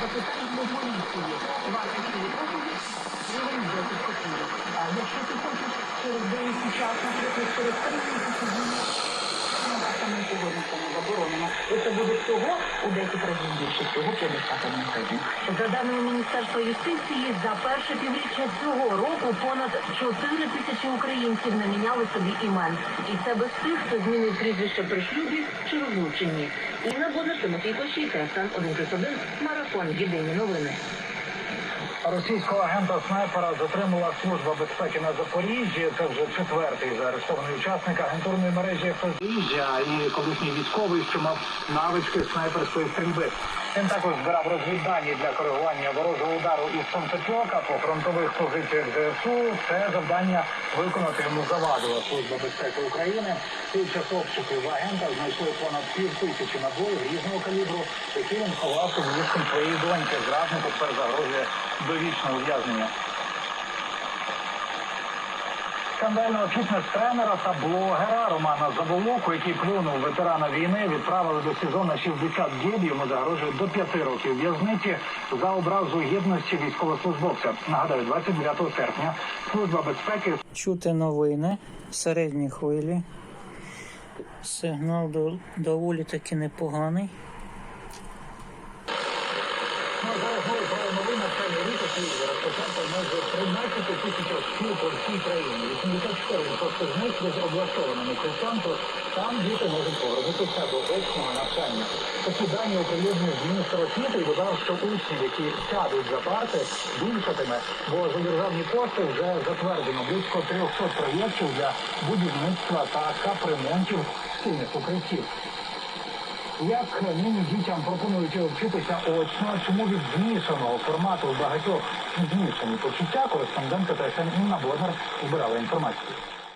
запитань до поліції. Варто цієї послуги гривень 10. А якщо ти хочеш через деякий час, наприклад, через три місяці ну, не заборонено. Це буде всього у 10 разів більше, всього 51 гривень. За даними Міністерства юстиції, за перше півріччя цього року понад 4 тисячі українців не міняли собі імен. І це без тих, хто змінив прізвище при шлюбі чи розлученні. Інна буде Тимофій Кощій, ТСН 1+1, Марафон, Єдині новини. Російського агента снайпера затримала служба безпеки на Запоріжжі. Це вже четвертий заарештований учасник агентурної мережі Запоріжжя і колишній військовий, що мав навички снайперської стрільби. Він також збирав розвіддані для коригування ворожого удару із сонцепьока по фронтових позиціях ЗСУ. Це завдання виконати йому завадила служба безпеки України. Під час обшуків агента знайшли понад пів тисячі набоїв різного калібру, які він ховав під ліжком своєї доньки. Зраднику тепер загрожує довічне ув'язнення. Скандального фітнес-тренера та блогера Романа Заволоку, який плюнув ветерана війни, відправили до СІЗО на 60 діб. Йому загрожує до 5 років в'язниці за образу гідності військовослужбовця. Нагадаю, 29 серпня служба безпеки Чути новини, середні хвилі. Сигнал до- доволі таки непоганий. Це. Розпочато майже 13 тисяч шкіл по всій країні. 84% з них є облаштованими тож там діти можуть повернутися до очного навчання. Такі дані оприлюднив міністр освіти і додав, що учнів, які сядуть за парти, більшатиме, бо за державні кошти вже затверджено близько 300 проєктів для будівництва та капремонтів шкільних укриттів. Як нині дітям пропонують вчитися очно, чому від змішаного формату багатьох змішані почуття, кореспондентка ТСН Інна Боднар збирала інформацію.